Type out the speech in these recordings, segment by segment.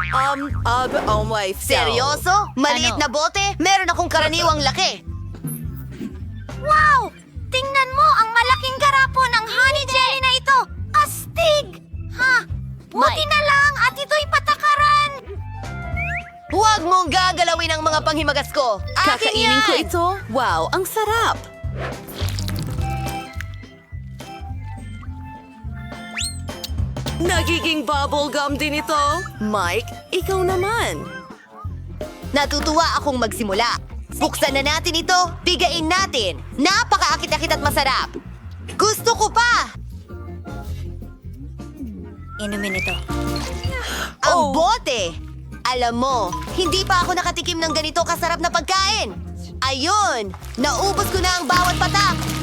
Um, uh, oh my Seryoso? Maliit Ano? na bote? Meron akong karaniwang laki. Wow! Tingnan mo ang malaking garapon ng honey jelly na ito! Astig! Ha? Buti na lang at ito'y patakaran! Huwag mong gagalawin ang mga panghimagas ko. Akin Kakainin yan! ko ito? Wow, ang sarap! Nagiging bubblegum din ito. Mike, ikaw naman. Natutuwa akong magsimula. Buksan na natin ito, bigain natin. Napakaakit-akit at masarap. Gusto ko pa! Inumin ito. Ang Oh. bote! Alam mo, hindi pa ako nakatikim ng ganito kasarap na pagkain. Ayun, naubos ko na ang bawat patak.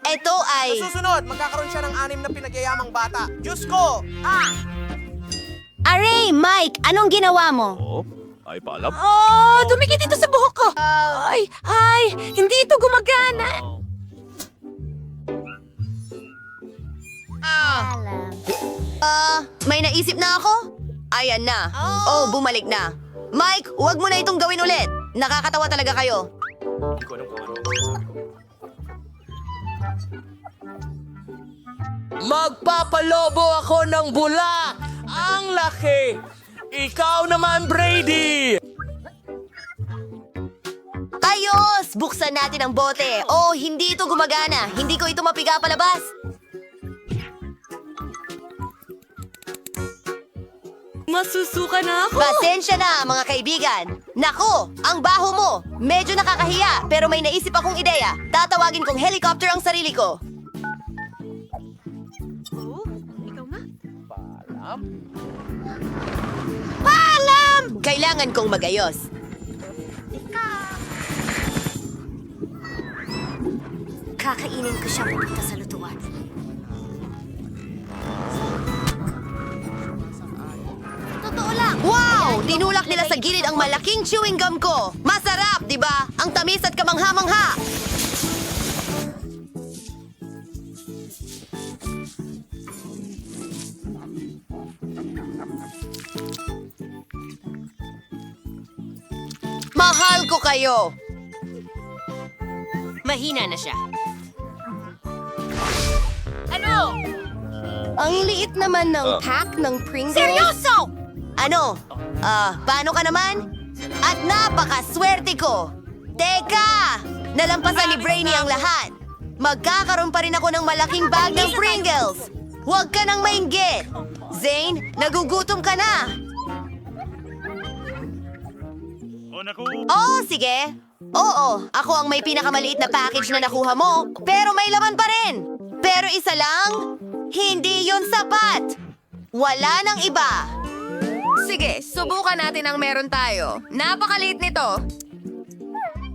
Ito ay... Sa susunod, magkakaroon siya ng anim na pinagyayamang bata. Diyos ko! Ah! Aray, Mike! Anong ginawa mo? Oh, ay paalam. Oh, dumikit ito sa buhok ko. Ay, ay, hindi ito gumagana. Ah, may naisip na ako? Ayan na. Oh. bumalik na. Mike, huwag mo na itong gawin ulit. Nakakatawa talaga kayo. Magpapalobo ako ng bula! Ang laki! Ikaw naman, Brady! Ayos! Buksan natin ang bote. Oh, hindi ito gumagana. Hindi ko ito mapiga palabas. Masusuka na ako. Pasensya na, mga kaibigan. Nako, ang baho mo. Medyo nakakahiya, pero may naisip akong ideya. Tatawagin kong helicopter ang sarili ko. Paalam! Kailangan kong magayos. Kakainin ko siya papunta sa Wow! Tinulak nila sa gilid ang malaking chewing gum ko. Masarap, di ba? Ang tamis at kamangha-mangha. Mahal ko kayo. Mahina na siya. Ang liit naman ng pack ng Pringles. Seryoso! Ano? Ah, paano ka naman? At napakaswerte ko! Teka! Nalampasan ni Brainy ang lahat. Magkakaroon pa rin ako ng malaking bag ng Pringles. Huwag ka nang mainggit. Zane, nagugutom ka na. Oh. Oo, sige. Oo, ako ang may pinakamaliit na package na nakuha mo, pero may laman pa rin. Pero isa lang, hindi yon sapat. Wala nang iba. Sige, subukan natin ang meron tayo. Napakaliit nito.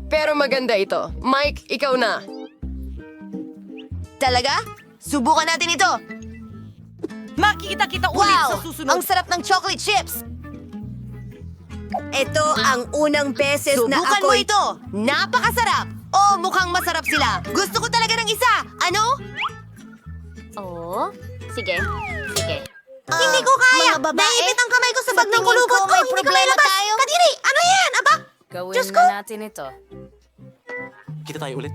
Pero maganda ito. Mike, ikaw na. Talaga? Subukan natin ito. Makikita kita ulit Wow! Ang sarap ng chocolate chips! Ito ang unang beses na Subukan ako... mo ito! Napakasarap! Oh, mukhang masarap sila. Gusto ko talaga ng isa. Ano? Oo? Sige. Sige. Hindi ko kaya. mga babae, Naiipit ang kamay ko sa bag ng tingin kulubot ko, may Hindi ko problema mailabas. tayo. Kadiri, ano yan? Aba? Gawin Diyos ko. na natin ito. Kita tayo ulit.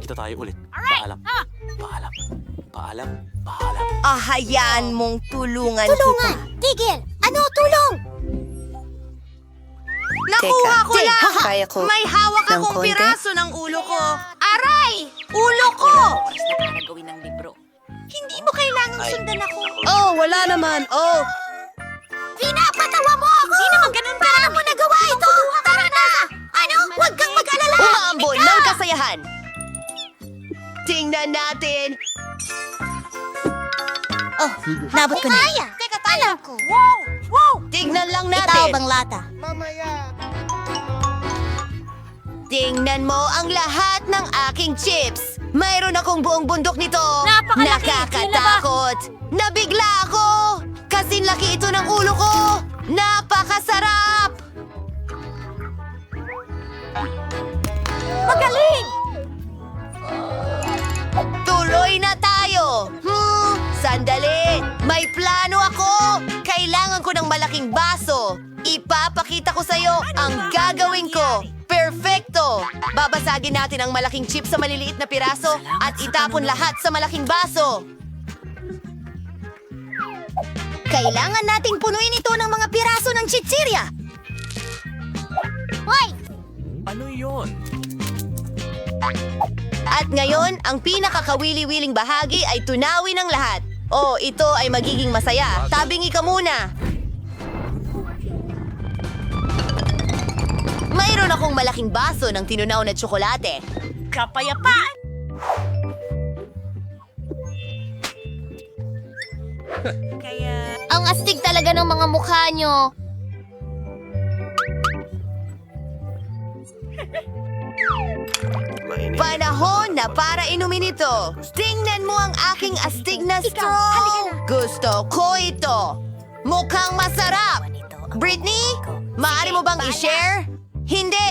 Kita tayo ulit. Paalam. Paalam. Paalam. Paalam. Ah, hayaan mong tulungan, Tulungan! Tigil! Ano? Tulong! Nakuha ko Teka, lang! kaya ko May hawak ng akong konti? piraso ng ulo ko. Aray! Ulo ko! gawin ng libro. Hindi mo kailangang sundan ako. Oh, wala naman. Oh, Pinapatawa mo ako! Hindi naman ganun Paano mo nagawa ito? Tara na! Ano? Huwag kang mag-alala! Umaambon ng kasayahan. Tingnan natin. Oh, nabot ko na. Kaya! Teka, alam ko. Wow! Wow! Tingnan lang Itaw natin. bang lata? Tingnan mo ang lahat ng aking chips. Mayroon akong buong bundok nito. Napakalaki! Nakakatakot! Nabigla ako! Kasing laki ito ng ulo ko! Napakasarap! Magaling! Tuloy na tayo! Hmm, sandali! May plano ako! Kailangan ko ng malaking baso! Ipapakita ko sa'yo ang gagawin ko! Perfecto! Babasagin natin ang malaking chip sa maliliit na piraso at itapon lahat sa malaking baso. Kailangan nating punuin ito ng mga piraso ng chichirya. Hoy! Ano yon? At ngayon, ang pinakakawili-wiling bahagi ay tunawin ng lahat. Oh, ito ay magiging masaya. Tabingi ka muna. Mayroon akong malaking baso ng tinunaw na tsokolate. Kapayapaan! Ang astig talaga ng mga mukha nyo. Panahon na para inumin ito. Tingnan mo ang aking astig na straw. Gusto ko ito. Mukhang masarap. Britney, maaari mo bang i-share? Hindi.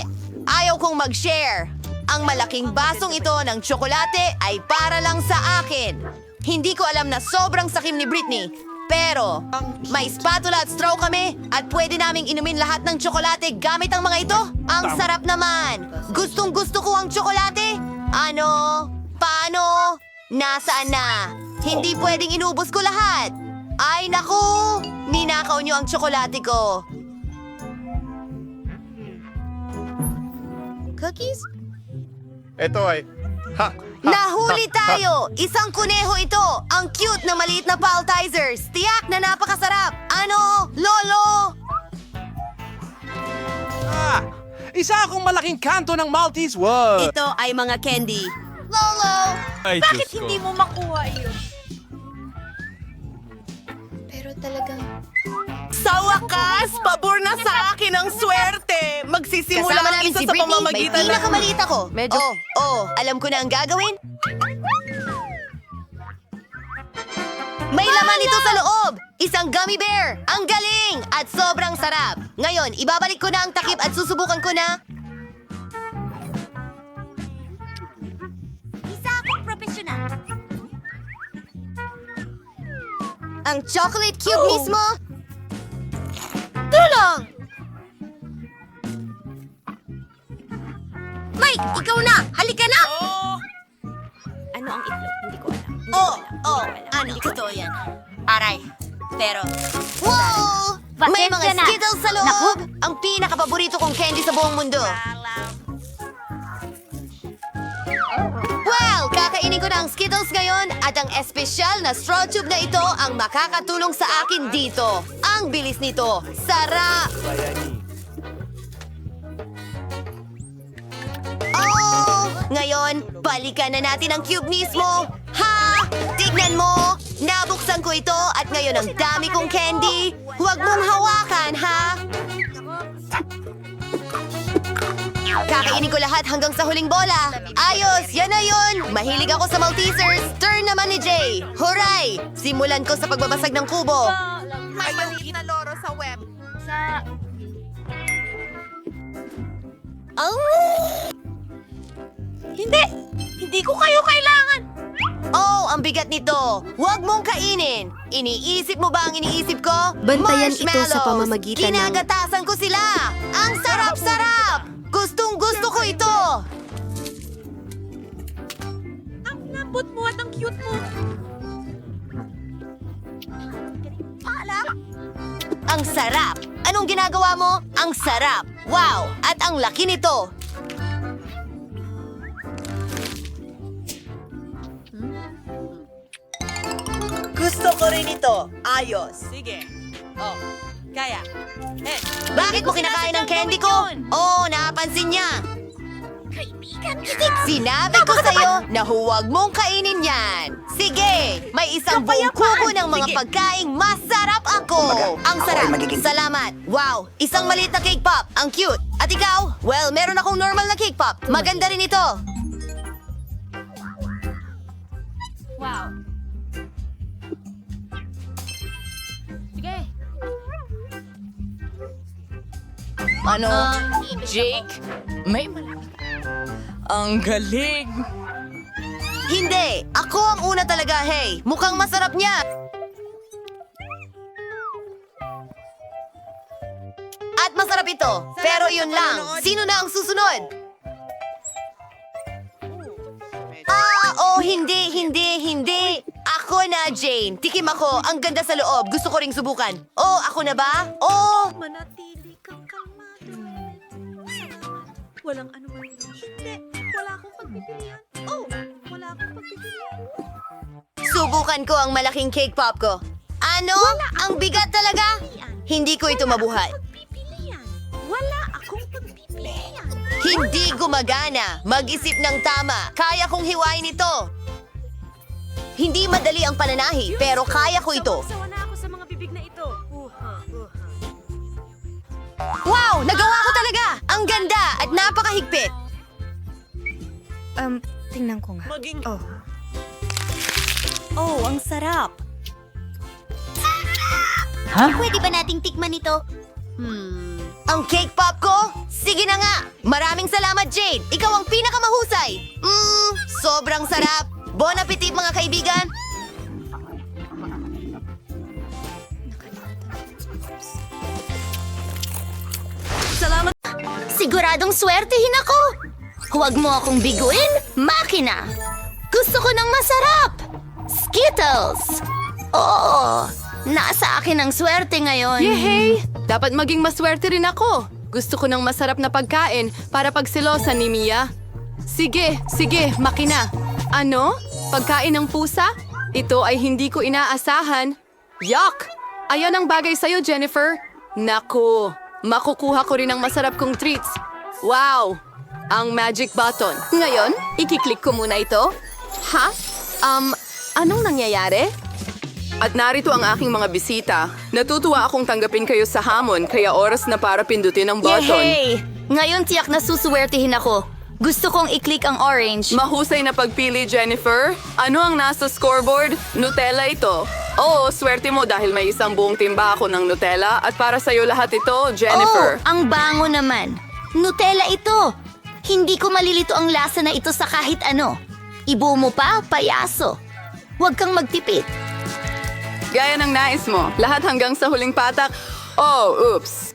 Ayaw kong mag-share. Ang malaking basong ito ng tsokolate ay para lang sa akin. Hindi ko alam na sobrang sakim ni Britney. Pero, may spatula at straw kami at pwede naming inumin lahat ng tsokolate gamit ang mga ito. Ang sarap naman. Gustong gusto ko ang tsokolate. Ano? Paano? Nasaan na? Hindi pwedeng inubos ko lahat. Ay naku! Ninakaw niyo ang tsokolate ko. Cookies? Ito ay... Ha! ha Nahuli ha, ha. tayo! Isang kuneho ito! Ang cute na maliit na paltizers! Tiyak na napakasarap! Ano? Lolo! Ah! Isa akong malaking kanto ng Maltese World. Ito ay mga candy. Lolo! Ay, Bakit hindi mo makuha yun? Pero talagang... Sa wakas, pabor na sa akin ang swerte. Magsisimula Kasama ang namin isa si sa Britney, may pamamagitan ng... pinakamaliit ako. Medyo- Oh, oh, alam ko na ang gagawin. May laman ito sa loob! Isang gummy bear! Ang galing! At sobrang sarap! Ngayon, ibabalik ko na ang takip at susubukan ko na... Isa akong profesional. Ang chocolate cube mismo? Tulong! Mike, ikaw na! Halika na! Ano ang itlog? Hindi ko alam. Oh, oh, ano? Totoo yan. Aray. Pero... Wow! May mga na. Skittles sa loob! Naku. Ang pinakapaborito kong candy sa buong mundo. Well, kakainin ko na ang Skittles ngayon at ang espesyal na straw tube na ito ang makakatulong sa akin dito. Ang bilis nito. Sarap! Oh! Ngayon, balikan na natin ang cube mismo. Ha? Tignan mo! Nabuksan ko ito at ngayon ang dami kong candy. Huwag mong hawakan, ha? Kakainin ko lahat hanggang sa huling bola. Ayos, yan na yun. Mahilig ako sa Maltesers. Turn naman ni Jay. Huray! Simulan ko sa pagbabasag ng kubo. May maliit na loro sa web. Sa... Hindi! Hindi ko kayo kailangan! Oh, ang bigat nito. Huwag mong kainin. Iniisip mo ba ang iniisip ko? Bantayan ito sa pamamagitan ng- Kinagatasan ko sila. Ang sarap-sarap. Gustong gusto ko ito. Ang lambot mo at ang cute mo. Ang sarap. Anong ginagawa mo? Ang sarap. Wow! At ang laki nito. Gusto ko rin ito. Ayos. Sige. Oh, kaya. Eh, Bakit mo kinakain ang candy ko? Oo, oh, napansin niya. Kaibigan kitik! Sinabi ko sa'yo na huwag mong kainin yan. Sige, may isang buong kubo ng mga Sige. pagkaing masarap ako. Ang sarap. Salamat. Wow, isang maliit na cake pop. Ang cute. At ikaw? Well, meron akong normal na cake pop. Maganda rin ito. Wow. Ano? Um, Jake? May malaki. Ang galing! Hindi, ako ang una talaga, hey. Mukhang masarap niya. At masarap ito. Pero yun lang. Sino na ang susunod? Ah, oh, hindi, hindi, hindi. Ako na, Jane. Tikim ako. Ang ganda sa loob. Gusto ko ring subukan. Oh, ako na ba? Oh, Manatili Walang anuman Hindi, wala akong pagpipilian. Oh, wala akong pagpipilian. subukan ko ang malaking cake pop ko. Ano? Ang bigat talaga? Hindi ko ito mabuhat. Pagpipilian. Wala akong pagpipilian. Hindi gumagana. Mag-isip ng tama. Kaya kong hiwain ito. Hindi madali ang pananahi, pero kaya ko ito. Wow! Nagawa ko talaga! Ang ganda at napakahigpit. Um, tingnan ko nga. Maging... Oh. Oh, ang sarap. Pwede ba nating tikman ito? Hmm. Ang cake pop ko? Sige na nga! Maraming salamat, Jade! Ikaw ang pinakamahusay! Mmm, sobrang sarap! Bon appetit, mga kaibigan! Salamat. Siguradong swertehin ako. Huwag mo akong biguin, makina. Gusto ko ng masarap. Skittles. Oo, nasa akin ang swerte ngayon. Yehey! Dapat maging maswerte rin ako. Gusto ko ng masarap na pagkain para pagsilosan ni Mia. Sige, sige, makina. Ano? Pagkain ng pusa? Ito ay hindi ko inaasahan. Yuck! Ayan ang bagay sa'yo, Jennifer. Naku, makukuha ko rin ang masarap kong treats. Wow! Ang magic button. Ngayon, ikiklik ko muna ito. Ha? Um, anong nangyayari? At narito ang aking mga bisita. Natutuwa akong tanggapin kayo sa hamon, kaya oras na para pindutin ang button. Yehey! Ngayon tiyak na susuwertehin ako. Gusto kong i-click ang orange. Mahusay na pagpili, Jennifer. Ano ang nasa scoreboard? Nutella ito. Oo, swerte mo dahil may isang buong timba ako ng Nutella at para sa'yo lahat ito, Jennifer. Oh, ang bango naman. Nutella ito. Hindi ko malilito ang lasa na ito sa kahit ano. Ibu mo pa, payaso. Huwag kang magtipid. Gaya ng nais mo, lahat hanggang sa huling patak. Oh, oops.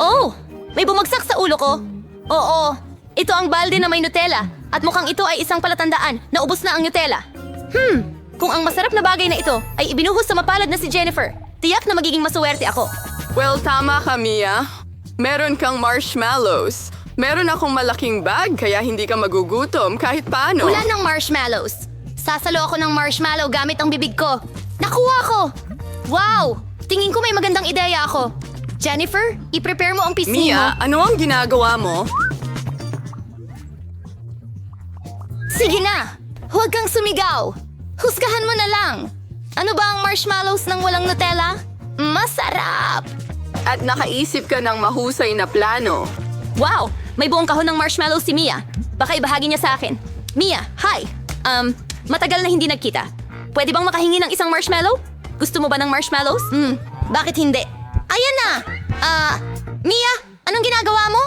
Oh, may bumagsak sa ulo ko. Oo, ito ang balde na may Nutella. At mukhang ito ay isang palatandaan na ubos na ang Nutella. Hmm, kung ang masarap na bagay na ito ay ibinuhos sa mapalad na si Jennifer, tiyak na magiging masuwerte ako. Well, tama ka, Mia. Meron kang marshmallows. Meron akong malaking bag, kaya hindi ka magugutom kahit paano. Wala ng marshmallows. Sasalo ako ng marshmallow gamit ang bibig ko. Nakuha ko! Wow! Tingin ko may magandang ideya ako. Jennifer, i-prepare mo ang pisngi Mia, mo. ano ang ginagawa mo? Sige na! Huwag kang sumigaw! Husgahan mo na lang! Ano ba ang marshmallows ng walang Nutella? Masarap! At nakaisip ka ng mahusay na plano. Wow! May buong kahon ng marshmallows si Mia. Baka ibahagi niya sa akin. Mia, hi! Um, matagal na hindi nagkita. Pwede bang makahingi ng isang marshmallow? Gusto mo ba ng marshmallows? Hmm, bakit hindi? Ayan na! Ah, Mia, anong ginagawa mo?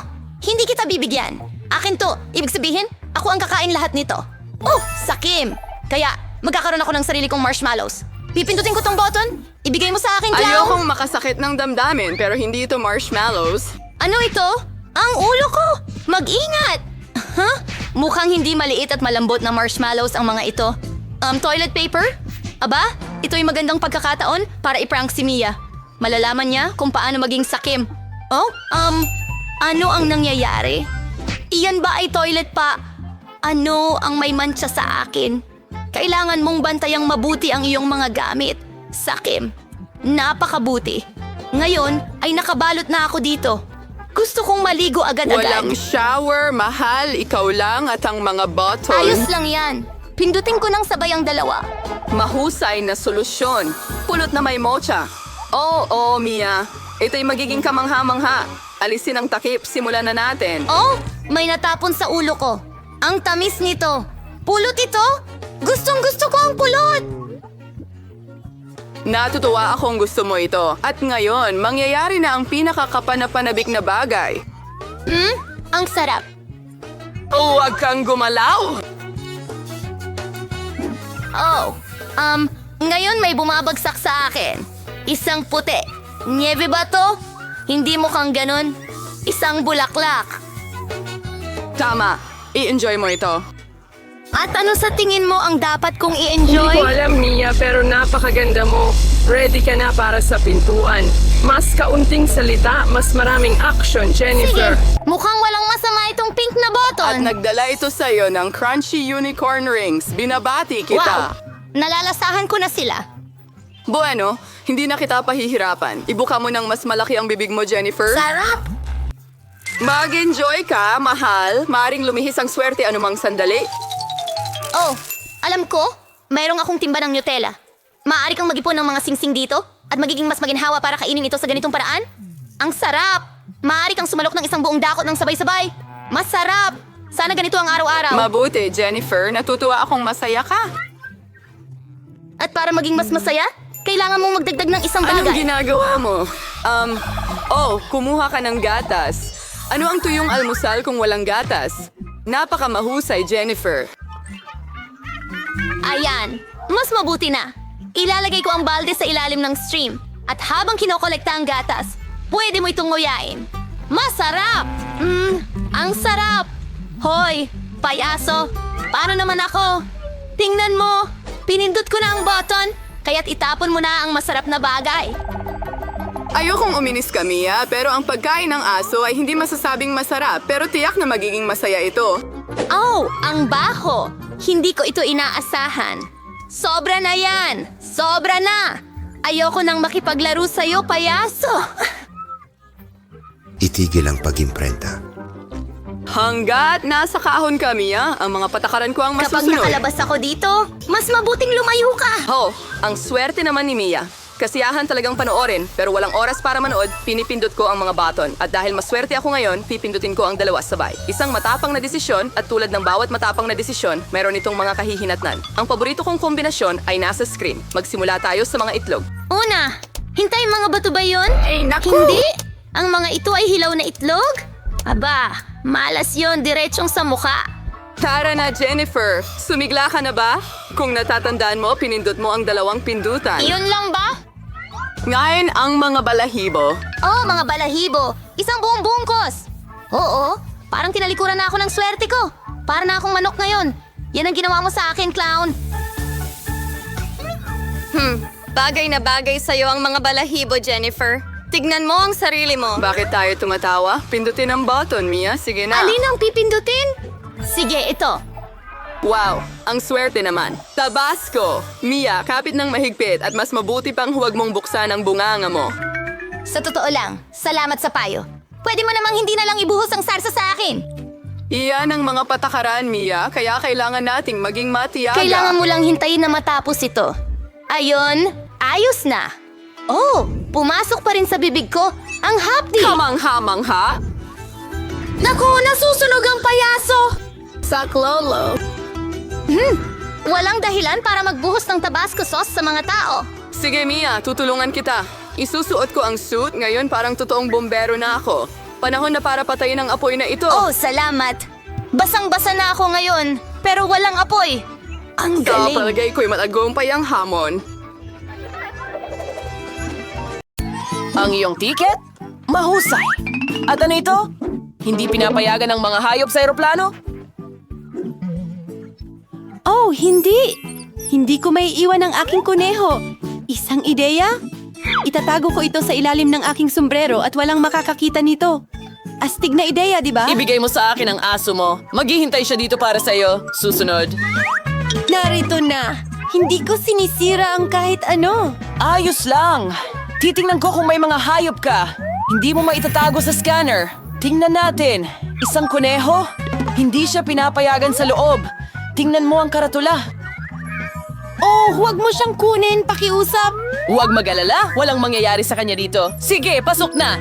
Hindi kita bibigyan. Akin to. Ibig sabihin, ako ang kakain lahat nito. Oh, sakim! Kaya, magkakaroon ako ng sarili kong marshmallows. Pipindutin ko tong button. Ibigay mo sa akin, clown. Ayokong makasakit ng damdamin pero hindi ito marshmallows. Ano ito? Ang ulo ko! Mag-ingat! Huh? Mukhang hindi maliit at malambot na marshmallows ang mga ito. Um, toilet paper? Aba, ito'y magandang pagkakataon para iprank si Mia. Malalaman niya kung paano maging sakim. Oh, um, ano ang nangyayari? Iyan ba ay toilet pa? Ano ang may mancha sa akin? Kailangan mong bantayang mabuti ang iyong mga gamit. Sakim, napakabuti. Ngayon ay nakabalot na ako dito. Gusto kong maligo agad-agad. Walang shower, mahal, ikaw lang at ang mga bottle. Ayos lang yan. Pindutin ko ng sabay ang dalawa. Mahusay na solusyon. Pulot na may mocha. Oo, oh, Mia. Ito'y magiging kamangha-mangha. Alisin ang takip, simulan na natin. Oh, may natapon sa ulo ko. Ang tamis nito. Pulot ito? Gustong gusto ko ang pulot. Natutuwa akong gusto mo ito. At ngayon, mangyayari na ang pinakakapanapanabik na bagay. Hmm? Ang sarap. Huwag kang gumalaw! Oh, um, ngayon may bumabagsak sa akin. Isang puti. Niebe ba to? Hindi mukhang ganon. Isang bulaklak. Tama. I-enjoy mo ito. At ano sa tingin mo ang dapat kong Hindi ko i-enjoy? alam, Mia, pero napakaganda mo. Ready ka na para sa pintuan. Mas kaunting salita, mas maraming action, Sige, Jennifer. mukhang walang masama itong pink na At button. nagdala ito sa'yo ng crunchy unicorn rings. Binabati Wow! kita. Nalalasahan ko na sila. Bueno, hindi na kita pahihirapan. Ibuka mo ng mas malaki ang bibig mo, Jennifer. Sarap! Mag-enjoy ka, mahal. Maring lumihis ang swerte anumang sandali. Oh, alam ko, mayroong akong timba ng Nutella. Maaari kang mag-ipon ng mga singsing dito at magiging mas maginhawa para kainin ito sa ganitong paraan? Ang sarap! Maaari kang sumalok ng isang buong dakot ng sabay-sabay. Masarap! Sana ganito ang araw-araw. Mabuti, Jennifer. Natutuwa akong masaya ka. at para maging mas masaya, kailangan mong magdagdag ng isang Anong bagay. ginagawa mo? Um, oh, kumuha ka ng gatas. Ano ang tuyong almusal kung walang gatas? Napaka mahusay, Jennifer. Ayan, mas mabuti na. Ilalagay ko ang balde sa ilalim ng stream. At habang kinokolekta ang gatas, pwede mo itong nguyain. Masarap! Mmm, ang sarap! Hoy, payaso, paano naman ako? Tingnan mo, pinindot ko na ang button, kaya't itapon mo na ang masarap na bagay. Ayokong uminis ka, Mia, pero ang pagkain ng aso ay hindi masasabing masarap, pero tiyak na magiging masaya ito. Oh, ang baho! Hindi ko ito inaasahan. Sobra na yan! Sobra na! Ayoko nang makipaglaro sa'yo, payaso! Itigil ang pag-imprenta. Hanggat nasa kahon ka, Mia, ang mga patakaran ko ang Kapag masusunod. nakalabas ako dito, mas mabuting lumayo ka! Oh, ang swerte naman ni Mia. Kasiyahan talagang panoorin, pero walang oras para manood, pinipindot ko ang mga button. At dahil maswerte ako ngayon, pipindutin ko ang dalawa sabay. Isang matapang na desisyon at tulad ng bawat matapang na desisyon, meron itong mga kahihinatnan. Ang paborito kong kombinasyon ay nasa screen. Magsimula tayo sa mga itlog. Una, hintay mga bato ba yun? Ay, naku! Hindi! Ang mga ito ay hilaw na itlog? Aba, malas yon diretsong sa muka. Tara na, Jennifer! Sumigla ka na ba? Kung natatandaan mo, pinindot mo ang dalawang pindutan. Iyon lang ba? Ngayon, ang mga balahibo. Oh, mga balahibo! Isang buong bungkos! Oo, parang tinalikuran na ako ng swerte ko. Para na akong manok ngayon. Yan ang ginawa mo sa akin, clown. Hmm, bagay na bagay sa'yo ang mga balahibo, Jennifer. Tignan mo ang sarili mo. Bakit tayo tumatawa? Pindutin ang button, Mia. Sige na. Alin ang pipindutin? Sige, ito. Wow, ang swerte naman. Tabasco! Mia, kapit ng mahigpit at mas mabuti pang huwag mong buksan ang bunganga mo. Sa totoo lang, salamat sa payo. Pwede mo namang hindi na lang ibuhos ang sarsa sa akin. Iyan ang mga patakaran, Mia, kaya kailangan nating maging matiyaga. Kailangan mo lang hintayin na matapos ito. Ayon, ayos na. Oh, pumasok pa rin sa bibig ko ang hapdi. Kamang-hamang ha? Naku, nasusunog ang payaso! Sa Lolo. Hmm, walang dahilan para magbuhos ng Tabasco sauce sa mga tao. Sige, Mia, tutulungan kita. Isusuot ko ang suit, ngayon parang totoong bombero na ako. Panahon na para patayin ang apoy na ito. Oh, salamat. Basang-basa na ako ngayon, pero walang apoy. Ang Sa galing. palagay ko'y matagumpay ang hamon. Ang iyong tiket? Mahusay. At ano ito? Hindi pinapayagan ng mga hayop sa eroplano? Oh, hindi! Hindi ko may iwan ang aking kuneho. Isang ideya? Itatago ko ito sa ilalim ng aking sombrero at walang makakakita nito. Astig na ideya, di ba? Ibigay mo sa akin ang aso mo. Maghihintay siya dito para sa'yo. Susunod. Narito na! Hindi ko sinisira ang kahit ano. Ayos lang. Titingnan ko kung may mga hayop ka. Hindi mo maitatago sa scanner. Tingnan natin. Isang kuneho? Hindi siya pinapayagan sa loob. Tingnan mo ang karatula. Oh, huwag mo siyang kunin, pakiusap. Huwag mag-alala, walang mangyayari sa kanya dito. Sige, pasok na!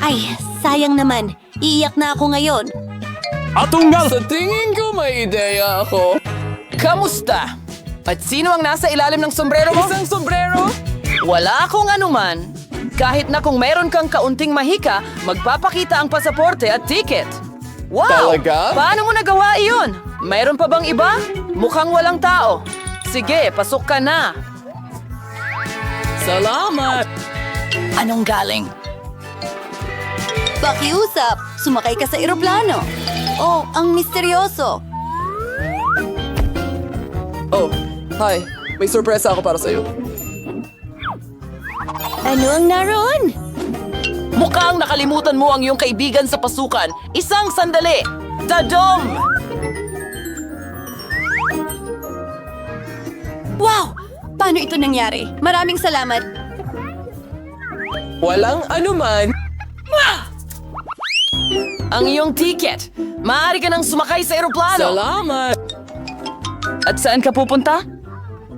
Ay, sayang naman. Iiyak na ako ngayon. Atunggal! Sa tingin ko may ideya ako. Kamusta? At sino ang nasa ilalim ng sombrero mo? Isang sombrero? Wala akong anuman. Kahit na kung meron kang kaunting mahika, magpapakita ang pasaporte at ticket. Wow! Talaga? Paano mo nagawa iyon? Mayroon pa bang iba? Mukhang walang tao. Sige, pasok ka na. Salamat! Anong galing? Pakiusap, sumakay ka sa eroplano. Oh, ang misteryoso. Oh, hi. May sorpresa ako para sa'yo. Ano ang naroon? Mukhang nakalimutan mo ang iyong kaibigan sa pasukan. Isang sandali! Tadom! Wow! Paano ito nangyari? Maraming salamat. Walang anuman. Ang iyong ticket. Maaari ka nang sumakay sa eroplano. Salamat. At saan ka pupunta?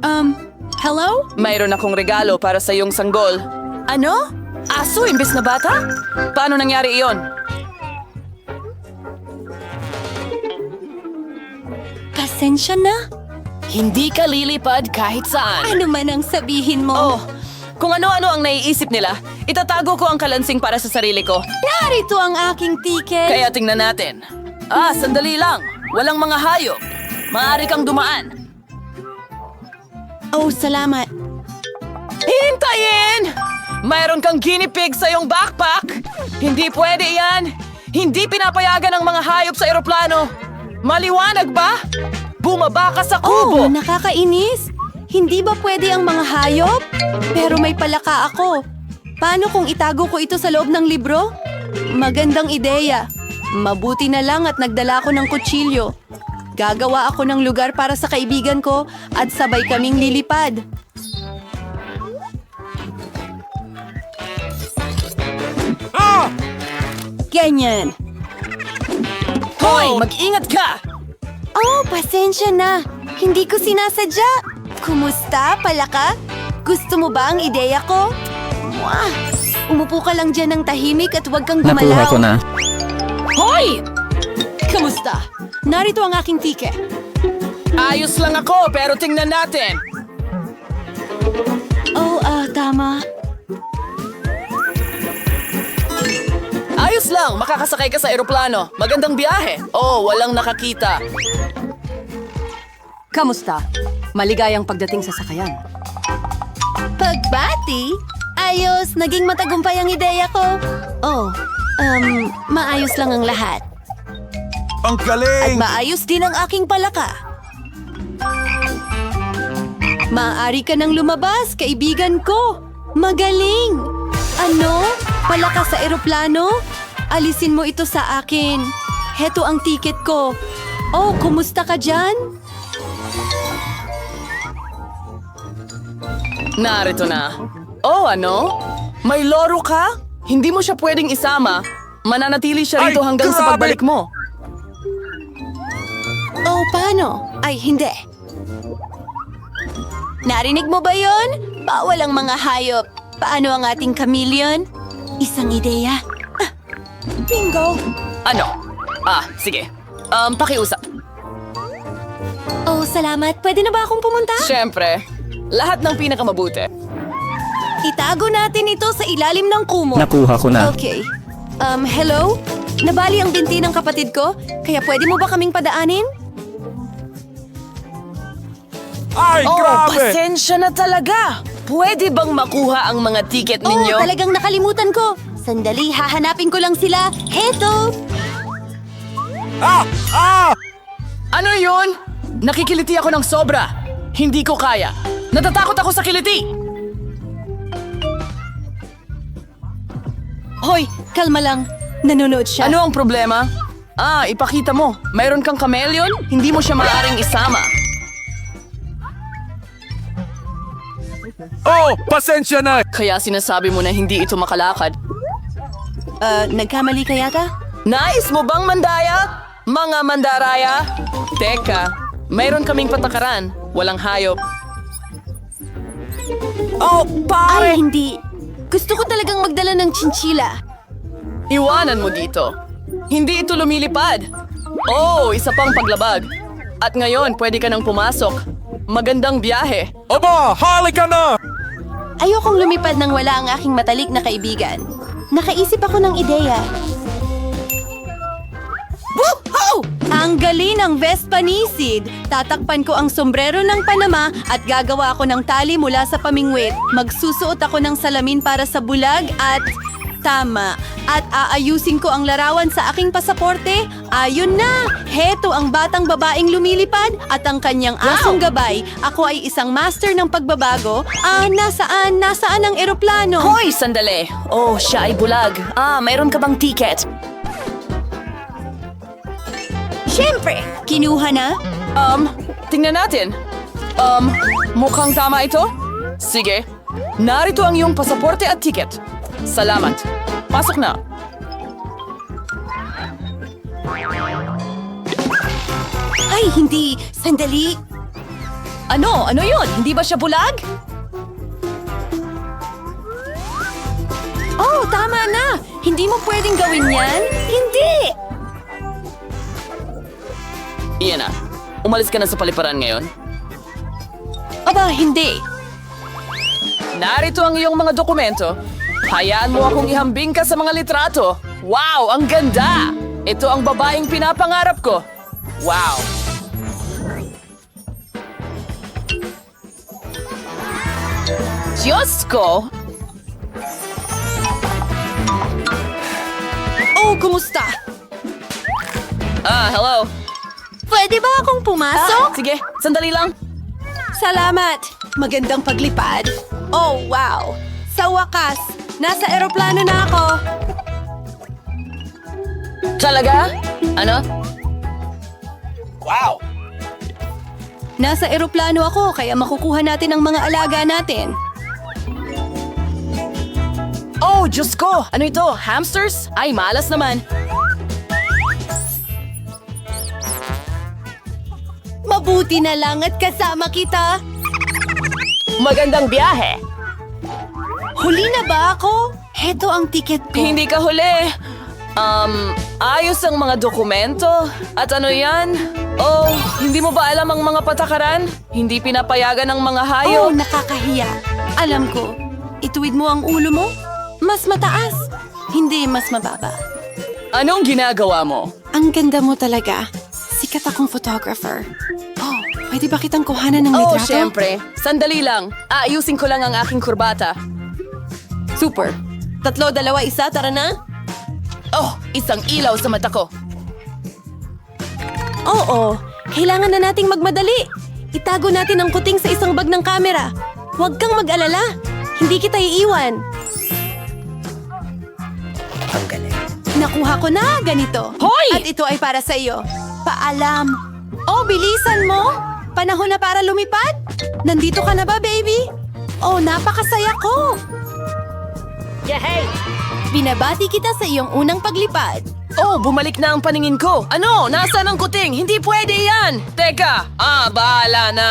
Um, hello? Mayroon akong regalo para sa iyong sanggol. Ano? Aso imbes na bata? Paano nangyari iyon? Pasensya na. Hindi ka lilipad kahit saan. Ano man ang sabihin mo? Oh, kung ano-ano ang naiisip nila, itatago ko ang kalansing para sa sarili ko. Narito ang aking ticket. Kaya tingnan natin. Ah, sandali lang. Walang mga hayop. Maaari kang dumaan. Oh, salamat. Hintayin! Mayroon kang guinea pig sa iyong backpack. Hindi pwede yan. Hindi pinapayagan ang mga hayop sa eroplano. Maliwanag ba? Bumaba ka sa kubo. Oh, nakakainis. Hindi ba pwede ang mga hayop? Pero may palaka ako. Paano kung itago ko ito sa loob ng libro? Magandang ideya. Mabuti na lang at nagdala ako ng kutsilyo. Gagawa ako ng lugar para sa kaibigan ko at sabay kaming lilipad. Ganyan. Hoy, mag-ingat ka! Oh, pasensya na. Hindi ko sinasadya. Kumusta, palaka? Gusto mo ba ang ideya ko? Mwah! Umupo ka lang dyan ng tahimik at huwag kang gumalaw. na. Hoy! Kamusta? Narito ang aking ticket. Ayos lang ako, pero tingnan natin. Oh, ah, tama. Ayos lang, makakasakay ka sa eroplano. Magandang biyahe. Oh, walang nakakita. Kamusta? Maligayang pagdating sa sakayan. Pagbati? Ayos, naging matagumpay ang ideya ko. Oh, um, maayos lang ang lahat. Ang galing! Maayos din ang aking palaka. Maaari ka nang lumabas, kaibigan ko. Magaling! Ano? Palaka sa eroplano? Alisin mo ito sa akin. Heto ang tiket ko. Oh, kumusta ka dyan? Narito na. Oh, ano? May loro ka? Hindi mo siya pwedeng isama. Mananatili siya rito Ay, hanggang sa grabe! pagbalik mo. Oh, paano? Ay, hindi. Narinig mo ba yon? Bawal ang mga hayop. Paano ang ating chameleon? Isang ideya. Ah, bingo! Ano? Ah, sige. Um, pakiusap. Oh, salamat. Pwede na ba akong pumunta? Siyempre, lahat ng pinakamabuti. Itago natin ito sa ilalim ng kumot. Nakuha ko na. Okay. Um, hello? Nabali ang binti ng kapatid ko, kaya pwede mo ba kaming padaanin? Ay, oh, grabe! pasensya na talaga. Pwede bang makuha ang mga tiket ninyo? Oh, talagang nakalimutan ko. Sandali, hahanapin ko lang sila. Heto! Ah! Ah! Ano yun? Nakikiliti ako ng sobra. Hindi ko kaya. Natatakot ako sa kiliti. Hoy, kalma lang. Nanonood siya. Ano ang problema? Ah, ipakita mo. Mayroon kang chameleon? Hindi mo siya maaaring isama. Oh, pasensya na! Kaya sinasabi mo na hindi ito makalakad. Uh, nagkamali ka yata? Nais mo bang mandaya? Mga mandaraya? Teka, mayroon kaming patakaran. Walang hayop. Oh, Ay, pare! hindi. Gusto ko talagang magdala ng chinchila. Iwanan mo dito. Hindi ito lumilipad. Oh, isa pang paglabag. At ngayon, pwede ka nang pumasok. Magandang biyahe. Aba, halika na! Ayokong lumipad nang wala ang aking matalik na kaibigan. Nakaisip ako ng ideya. Woohoo! Ang galing ng Vespanisid! Tatakpan ko ang sombrero ng Panama at gagawa ako ng tali mula sa pamingwit. Magsusuot ako ng salamin para sa bulag at... Tama. At aayusin ko ang larawan sa aking pasaporte. Ayun na! Heto ang batang babaeng lumilipad at ang kanyang asong gabay. Ako ay isang master ng pagbabago. Ah, nasaan? Nasaan ang eroplano? Hoy, sandali! Oh, siya ay bulag. Ah, mayroon ka bang ticket? Siyempre! Kinuha na? Um, tingnan natin. Um, mukhang tama ito? Sige. Narito ang iyong pasaporte at ticket. Salamat. Pasok na. Ay, hindi! Sandali! Ano? Ano yun? Hindi ba siya bulag? Oh, tama na! Hindi mo pwedeng gawin yan? Hindi! Iyan na. Umalis ka na sa paliparan ngayon. Aba, hindi! Narito ang iyong mga dokumento. Hayaan mo akong ihambing ka sa mga litrato. Wow, ang ganda! Ito ang babaeng pinapangarap ko. Wow. Diyos ko! Oh, kumusta? Ah, hello. Pwede ba akong pumasok? Sige, sandali lang. Salamat! Magandang paglipad. Oh, wow! Sa wakas, nasa eroplano na ako. Talaga? Ano? Wow! Nasa eroplano ako, kaya makukuha natin ang mga alaga natin. Oh, Diyos ko! Ano ito? Hamsters? Ay, malas naman. Mabuti na lang at kasama kita. Magandang biyahe. Huli na ba ako? Heto ang tiket ko. Hindi ka huli. Um, ayos ang mga dokumento. At ano yan? Oh, hindi mo ba alam ang mga patakaran? Hindi pinapayagan ng mga Oh, hayop. nakakahiya. Alam ko. Ituwid mo ang ulo mo? Mas mataas. Hindi mas mababa. Anong ginagawa mo? Ang ganda mo talaga. Sikat akong photographer. Oh, pwede ba kitang kuhanan ng Oh, litrato? syempre. Sandali lang. Aayusin ko lang ang aking kurbata. Super. Tatlo, dalawa, isa, tara na. Oh, isang ilaw sa mata ko. Oo, kailangan na nating magmadali. Itago natin ang kuting sa isang bag ng kamera. Huwag kang mag-alala. Hindi kita iiwan. Ang galing. Nakuha ko na ganito. Hoy! At ito ay para sa iyo. Paalam. Oh, bilisan mo. Panahon na para lumipad. Nandito ka na ba, baby? Oh, napakasaya ko. Yay! Binabati kita sa iyong unang paglipad. Oh, bumalik na ang paningin ko. Ano? Nasaan ang kuting? Hindi pwede yan! Teka! Ah, bahala na.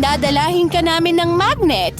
Dadalahin ka namin ng magnet.